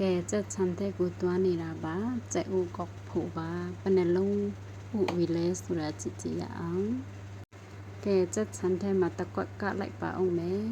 ကဲကြက်ချန်တဲ့ကိုတွားနေတာပါကြက်ဦးကောက်ဖို့ပါဘယ်နှလုံးဥဝီလဲဆိုတာကြည့်ကြည့်ရအောင်ကဲကြက်ချန်တဲ့မှာတကွက်ကလိုက်ပါအောင်မယ်